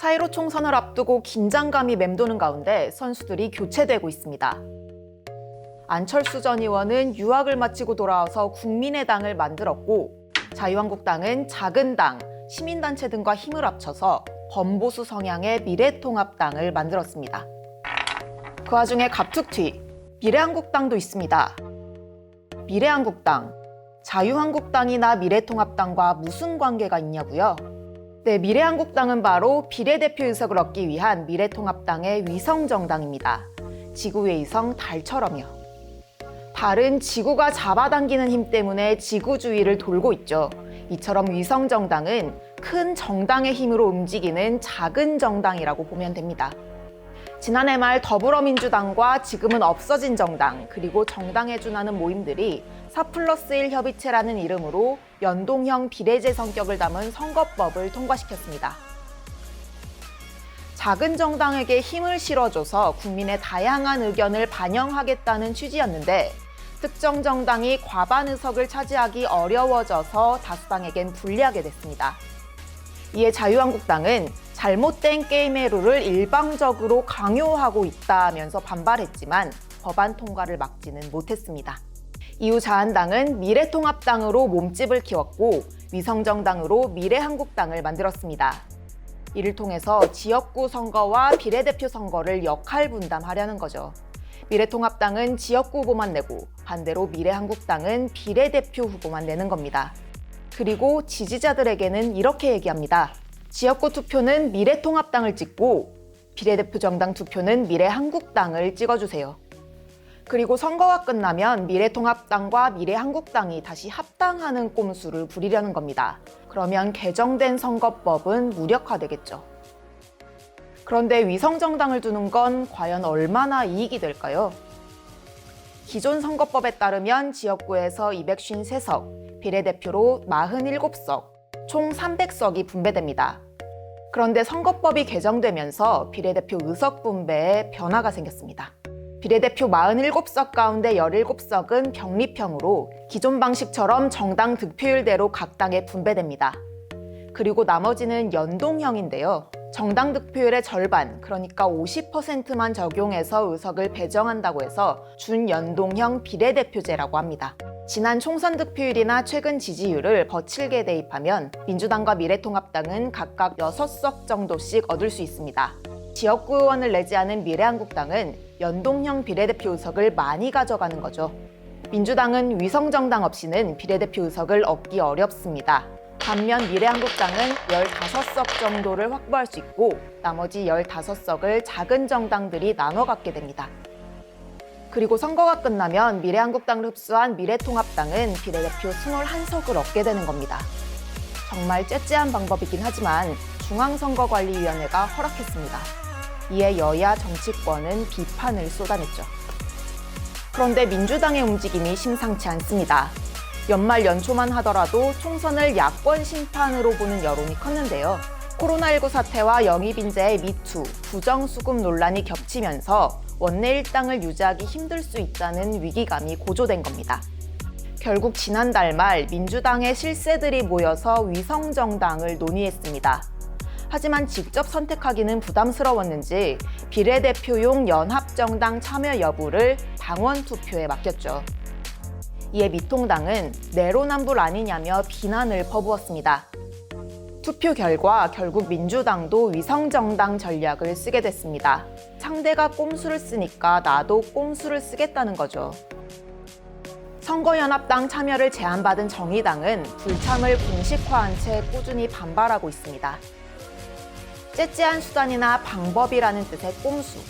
4.15 총선을 앞두고 긴장감이 맴도는 가운데 선수들이 교체되고 있습니다. 안철수 전 의원은 유학을 마치고 돌아와서 국민의당을 만들었고 자유한국당은 작은 당, 시민단체 등과 힘을 합쳐서 범보수 성향의 미래통합당을 만들었습니다. 그 와중에 갑툭튀, 미래한국당도 있습니다. 미래한국당, 자유한국당이나 미래통합당과 무슨 관계가 있냐고요? 네, 미래한국당은 바로 비례대표 의석을 얻기 위한 미래통합당의 위성 정당입니다. 지구의 위성 달처럼요. 달은 지구가 잡아당기는 힘 때문에 지구주위를 돌고 있죠. 이처럼 위성 정당은 큰 정당의 힘으로 움직이는 작은 정당이라고 보면 됩니다. 지난해 말 더불어민주당과 지금은 없어진 정당, 그리고 정당에 준하는 모임들이 4 플러스 1 협의체라는 이름으로 연동형 비례제 성격을 담은 선거법을 통과시켰습니다. 작은 정당에게 힘을 실어줘서 국민의 다양한 의견을 반영하겠다는 취지였는데 특정 정당이 과반 의석을 차지하기 어려워져서 다수당에겐 불리하게 됐습니다. 이에 자유한국당은 잘못된 게임의 룰을 일방적으로 강요하고 있다면서 반발했지만 법안 통과를 막지는 못했습니다. 이후 자한당은 미래통합당으로 몸집을 키웠고 위성정당으로 미래한국당을 만들었습니다. 이를 통해서 지역구 선거와 비례대표 선거를 역할 분담하려는 거죠. 미래통합당은 지역구 후보만 내고 반대로 미래한국당은 비례대표 후보만 내는 겁니다. 그리고 지지자들에게는 이렇게 얘기합니다. 지역구 투표는 미래통합당을 찍고 비례대표 정당 투표는 미래한국당을 찍어주세요. 그리고 선거가 끝나면 미래통합당과 미래한국당이 다시 합당하는 꼼수를 부리려는 겁니다. 그러면 개정된 선거법은 무력화되겠죠. 그런데 위성정당을 두는 건 과연 얼마나 이익이 될까요? 기존 선거법에 따르면 지역구에서 253석, 비례대표로 47석, 총 300석이 분배됩니다. 그런데 선거법이 개정되면서 비례대표 의석 분배에 변화가 생겼습니다. 비례대표 47석 가운데 17석은 병립형으로 기존 방식처럼 정당 득표율대로 각 당에 분배됩니다. 그리고 나머지는 연동형인데요. 정당 득표율의 절반, 그러니까 50%만 적용해서 의석을 배정한다고 해서 준연동형 비례대표제라고 합니다. 지난 총선 득표율이나 최근 지지율을 거칠게 대입하면 민주당과 미래통합당은 각각 6석 정도씩 얻을 수 있습니다. 지역구 의원을 내지 않은 미래한국당은 연동형 비례대표 의석을 많이 가져가는 거죠. 민주당은 위성정당 없이는 비례대표 의석을 얻기 어렵습니다. 반면 미래한국당은 15석 정도를 확보할 수 있고 나머지 15석을 작은 정당들이 나눠 갖게 됩니다. 그리고 선거가 끝나면 미래한국당을 흡수한 미래통합당은 비례대표 21석을 얻게 되는 겁니다. 정말 째째한 방법이긴 하지만 중앙선거관리위원회가 허락했습니다. 이에 여야 정치권은 비판을 쏟아냈죠. 그런데 민주당의 움직임이 심상치 않습니다. 연말 연초만 하더라도 총선을 야권 심판으로 보는 여론이 컸는데요. 코로나19 사태와 영입 인재의 미투, 부정수급 논란이 겹치면서 원내 일당을 유지하기 힘들 수 있다는 위기감이 고조된 겁니다. 결국 지난달 말 민주당의 실세들이 모여서 위성정당을 논의했습니다. 하지만 직접 선택하기는 부담스러웠는지 비례대표용 연합정당 참여 여부를 당원 투표에 맡겼죠. 이에 미통당은 내로남불 아니냐며 비난을 퍼부었습니다. 투표 결과 결국 민주당도 위성정당 전략을 쓰게 됐습니다. 상대가 꼼수를 쓰니까 나도 꼼수를 쓰겠다는 거죠. 선거연합당 참여를 제안받은 정의당은 불참을 공식화한 채 꾸준히 반발하고 있습니다. 째째한 수단이나 방법이라는 뜻의 꼼수.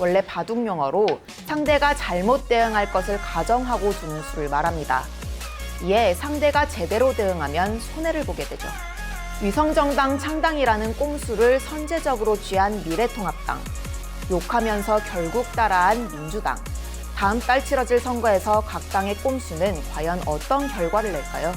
원래 바둑 용어로 상대가 잘못 대응할 것을 가정하고 두는 수를 말합니다. 이에 상대가 제대로 대응하면 손해를 보게 되죠. 위성정당 창당이라는 꼼수를 선제적으로 쥐한 미래통합당. 욕하면서 결국 따라한 민주당. 다음 달 치러질 선거에서 각 당의 꼼수는 과연 어떤 결과를 낼까요?